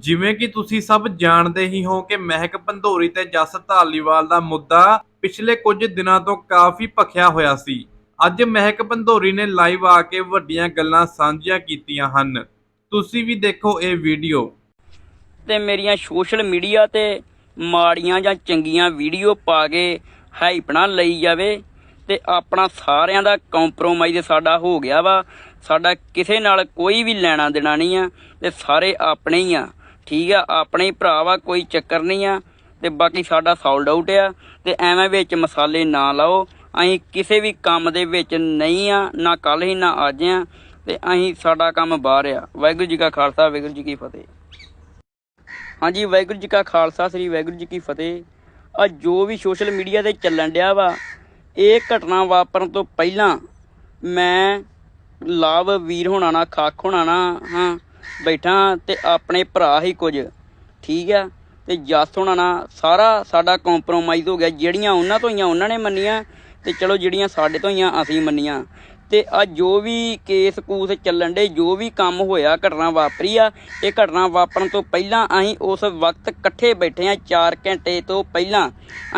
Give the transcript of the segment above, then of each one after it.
ਜਿਵੇਂ ਕਿ ਤੁਸੀਂ ਸਭ ਜਾਣਦੇ ਹੀ ਹੋ ਕਿ ਮਹਿਕ ਭੰਡੋਰੀ ਤੇ ਜਸ ਧਾਲੀਵਾਲ ਦਾ ਮੁੱਦਾ ਪਿਛਲੇ ਕੁਝ ਦਿਨਾਂ ਤੋਂ ਕਾਫੀ ਭਖਿਆ ਹੋਇਆ ਸੀ। ਅੱਜ ਮਹਿਕ ਭੰਡੋਰੀ ਨੇ ਲਾਈਵ ਆ ਕੇ ਵੱਡੀਆਂ ਗੱਲਾਂ ਸਾਂਝੀਆਂ ਕੀਤੀਆਂ ਹਨ। ਤੁਸੀਂ ਵੀ ਦੇਖੋ ਇਹ ਵੀਡੀਓ। ਤੇ ਮੇਰੀਆਂ ਸੋਸ਼ਲ ਮੀਡੀਆ ਤੇ ਮਾੜੀਆਂ ਜਾਂ ਚੰਗੀਆਂ ਵੀਡੀਓ ਪਾ ਕੇ ਹਾਈਪ ਨਾ ਲਈ ਜਾਵੇ ਤੇ ਆਪਣਾ ਸਾਰਿਆਂ ਦਾ ਕੰਪਰੋਮਾਈਜ਼ ਸਾਡਾ ਹੋ ਗਿਆ ਵਾ। ਸਾਡਾ ਕਿਸੇ ਨਾਲ ਕੋਈ ਵੀ ਲੈਣਾ ਦੇਣਾ ਨਹੀਂ ਆ ਤੇ ਸਾਰੇ ਆਪਣੇ ਹੀ ਆ। ਠੀਕ ਆ, ਆਪਣੇ ਹੀ ਭਰਾ ਵਾ, ਕੋਈ ਚੱਕਰ ਨਹੀਂ ਆ। ਤੇ ਬਾਕੀ ਸਾਡਾ ਸੋਲਡ ਆਊਟ ਆ। ਤੇ ਐਵੇਂ ਵਿੱਚ ਮਸਾਲੇ ਨਾ ਲਾਓ। ਅਸੀਂ ਕਿਸੇ ਵੀ ਕੰਮ ਦੇ ਵਿੱਚ ਨਹੀਂ ਆ, ਨਾ ਕੱਲ ਹੀ, ਨਾ ਅੱਜ ਆ। ਤੇ ਅਸੀਂ ਸਾਡਾ ਕੰਮ ਬਾਹਰ ਆ। ਵਾਹਿਗੁਰੂ ਜੀ ਕਾ ਖਾਲਸਾ, ਵਾਹਿਗੁਰੂ ਜੀ ਕੀ ਫਤਿਹ। ਹਾਂਜੀ, ਵਾਹਿਗੁਰੂ ਜੀ ਕਾ ਖਾਲਸਾ, ਸ੍ਰੀ ਵਾਹਿਗੁਰੂ ਜੀ ਕੀ ਫਤਿਹ। ਆ ਜੋ ਵੀ ਸੋਸ਼ਲ ਮੀਡੀਆ ਤੇ ਚੱਲਣ ਡਿਆ ਵਾ, ਇਹ ਘਟਨਾ ਵਾਪਰਨ ਤੋਂ ਪਹਿਲਾਂ ਮੈਂ ਲਾਭ ਵੀਰ ਹੋਣਾ ਨਾ ਖੱਖ ਹੋਣਾ ਨਾ ਹਾਂ ਬੈਠਾ ਤੇ ਆਪਣੇ ਭਰਾ ਹੀ ਕੁਝ, ਠੀਕ ਆ? ਤੇ ਜੱਸ ਹੋਣਾ ਨਾ ਸਾਰਾ ਸਾਡਾ ਕੰਪਰੋਮਾਈਜ਼ ਹੋ ਗਿਆ, ਜਿਹੜੀਆਂ ਉਹਨਾਂ ਤੋਂ ਹੀ ਉਹਨਾਂ ਨੇ ਮੰਨੀਆਂ ਤੇ ਚਲੋ ਜਿਹੜੀਆਂ ਸਾਡੇ ਤੋਂ ਹੀਆਂ ਅਸੀਂ ਮੰਨੀਆਂ। ਤੇ ਆ ਜੋ ਵੀ ਕੇਸ ਕੂਸ ਚੱਲਣ ਦੇ ਜੋ ਵੀ ਕੰਮ ਹੋਇਆ, ਘਟਨਾ ਵਾਪਰੀ ਆ, ਇਹ ਘਟਨਾ ਵਾਪਰਨ ਤੋਂ ਪਹਿਲਾਂ ਅਸੀਂ ਉਸ ਵਕਤ ਇਕੱਠੇ ਬੈਠੇ ਆ 4 ਘੰਟੇ ਤੋਂ ਪਹਿਲਾਂ।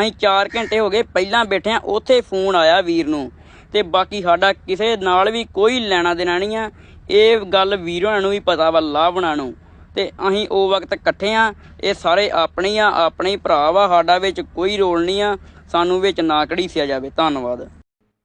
ਅਸੀਂ 4 ਘੰਟੇ ਹੋ ਗਏ ਪਹਿਲਾਂ ਬੈਠੇ ਆ, ਉੱਥੇ ਫੋਨ ਆਇਆ ਵੀਰ ਨੂੰ। ਤੇ ਬਾਕੀ ਸਾਡਾ ਕਿਸੇ ਨਾਲ ਵੀ ਕੋਈ ਲੈਣਾ ਦੇਣਾ ਨਹੀਂ ਆ। ਇਹ ਗੱਲ ਵੀਰ ਨੂੰ ਵੀ ਪਤਾ ਵਾ, ਲਾਵਣਾ ਨੂੰ। ਤੇ ਅਸੀਂ ਉਹ ਵਕਤ ਇਕੱਠੇ ਆ, ਇਹ ਸਾਰੇ ਆਪਣੇ ਆ, ਆਪਣੇ ਭਰਾ ਵਾ, ਸਾਡਾ ਵਿੱਚ ਕੋਈ ਰੋਲ ਨਹੀਂ ਆ, ਸਾਨੂੰ ਵਿੱਚ ਨਾ ਘੜੀਸਿਆ ਜਾਵੇ। ਧੰਨਵਾਦ।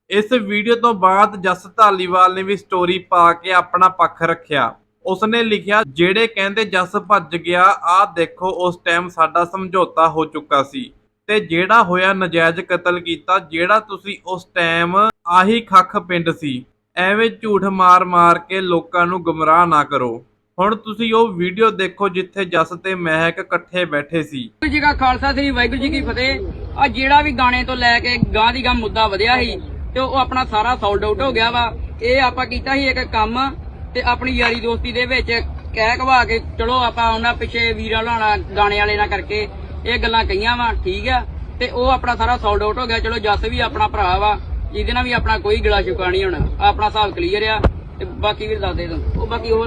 ਇਸ ਵੀਡੀਓ ਤੋਂ ਬਾਅਦ ਜਸ ਧਾਲੀਵਾਲ ਨੇ ਵੀ ਸਟੋਰੀ ਪਾ ਕੇ ਆਪਣਾ ਪੱਖ ਰੱਖਿਆ। ਉਸਨੇ ਲਿਖਿਆ, ਜਿਹੜੇ ਕਹਿੰਦੇ ਜਸ ਭੱਜ ਗਿਆ, ਆਹ ਦੇਖੋ, ਉਸ ਟਾਈਮ ਸਾਡਾ ਸਮਝੌਤਾ ਹੋ ਚੁੱਕਾ ਸੀ। ਤੇ ਜਿਹੜਾ ਹੋਇਆ ਨਜਾਇਜ਼ ਕਤਲ ਕੀਤਾ, ਜਿਹੜਾ ਤੁਸੀਂ ਉਸ ਟਾਈਮ ਆਹੀ ਖੱਖ ਪਿੰਡ ਸੀ। ਐਵੇਂ ਝੂਠ ਮਾਰ-ਮਾਰ ਕੇ ਲੋਕਾਂ ਨੂੰ ਗੁੰਮਰਾਹ ਨਾ ਕਰੋ। ਹੁਣ ਤੁਸੀਂ ਉਹ ਵੀਡੀਓ ਦੇਖੋ ਜਿੱਥੇ ਜਸ ਤੇ ਮਹਿਕ ਇਕੱਠੇ ਬੈਠੇ ਸੀ। ਵਾਹਿਗੁਰੂ ਜੀ ਕਾ ਖਾਲਸਾ, ਸ੍ਰੀ ਵਾਹਿਗੁਰੂ ਜੀ ਕੀ ਫਤਿਹ। ਆ ਜਿਹੜਾ ਵੀ ਗਾਣੇ ਤੋਂ ਲੈ ਕੇ ਗਾਂ ਦੀ ਗਾਂ ਮੁੱਦਾ ਵਧਿਆ ਸੀ ਤੇ ਉਹ ਆਪਣਾ ਸਾਰਾ ਸੋਲਡ ਆਊਟ ਹੋ ਗਿਆ ਵਾ। ਇਹ ਆਪਾਂ ਕੀਤਾ ਸੀ ਇੱਕ ਕੰਮ ਤੇ ਆਪਣੀ ਯਾਰੀ ਦੋਸਤੀ ਦੇ ਵਿੱਚ ਕਹਿ ਕਵਾ ਕੇ ਚਲੋ ਆਪਾਂ ਉਹਨਾਂ ਪਿੱਛੇ ਵੀਰਾਂ ਲਾਣਾ ਗਾਣੇ ਵਾਲੇ ਨਾਲ ਕਰਕੇ ਇਹ ਗੱਲਾਂ ਕਹੀਆਂ ਵਾ, ਠੀਕ ਆ। ਤੇ ਉਹ ਆਪਣਾ ਸਾਰਾ ਸੋਲਡ ਆਊਟ ਹੋ ਗਿਆ। ਚਲੋ ਜਸ ਵੀ ਆਪਣਾ ਭਰਾ ਵਾ। ਜਿਹਦੇ ਨਾਲ ਵੀ ਆਪਣਾ ਕੋਈ ਗਿਲਾ ਸ਼ਿਕਵਾ ਨਹੀਂ ਹੋਣਾ। ਆਪਣਾ ਹਿਸਾਬ ਕਲੀਅਰ ਆ ਤੇ ਬਾਕੀ ਵੀ ਦੱਸ ਦੇ ਤੂੰ। ਉਹ ਬਾਕੀ ਉਹ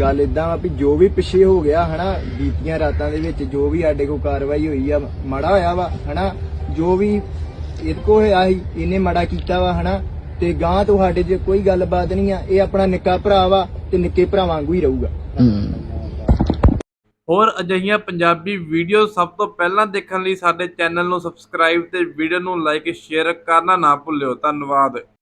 ਗੱਲ ਇਦਾਂ ਵਾ ਵੀ ਜੋ ਵੀ ਪਿੱਛੇ ਹੋ ਗਿਆ ਹਨਾ ਬੀਤੀਆਂ ਰਾਤਾਂ ਦੇ ਵਿੱਚ ਜੋ ਵੀ ਸਾਡੇ ਕੋਲ ਕਾਰਵਾਈ ਹੋਈ ਆ ਮਾੜਾ ਹੋਇਆ ਵਾ ਹਨਾ ਜੋ ਵੀ ਇਹਦੇ ਕੋ ਹੋਇਆ ਸੀ ਇਹਨੇ ਮਾੜਾ ਕੀਤਾ ਵਾ ਹਨਾ ਤੇ ਗਾਂ ਤੋਂ ਸਾਡੇ 'ਚ ਕੋਈ ਗੱਲਬਾਤ ਨਹੀਂ ਆ ਇਹ ਆਪਣਾ ਨਿੱਕਾ ਭਰਾ ਵਾ ਤੇ ਨਿੱਕੇ ਭਰਾ ਵਾਂਗੂ ਹੀ ਰਹੂਗਾ। ਹੋਰ ਅਜਿਹੀਆਂ ਪੰਜਾਬੀ ਵੀਡੀਓ ਸਭ ਤੋਂ ਪਹਿਲਾਂ ਦੇਖਣ ਲਈ ਸਾਡੇ ਚੈਨਲ ਨੂੰ ਸਬਸਕ੍ਰਾਈਬ ਤੇ ਵੀਡੀਓ ਨੂੰ ਲਾਈਕ, ਸ਼ੇਅਰ ਕਰਨਾ ਨਾ ਭੁੱਲਿਓ। ਧੰਨਵਾਦ।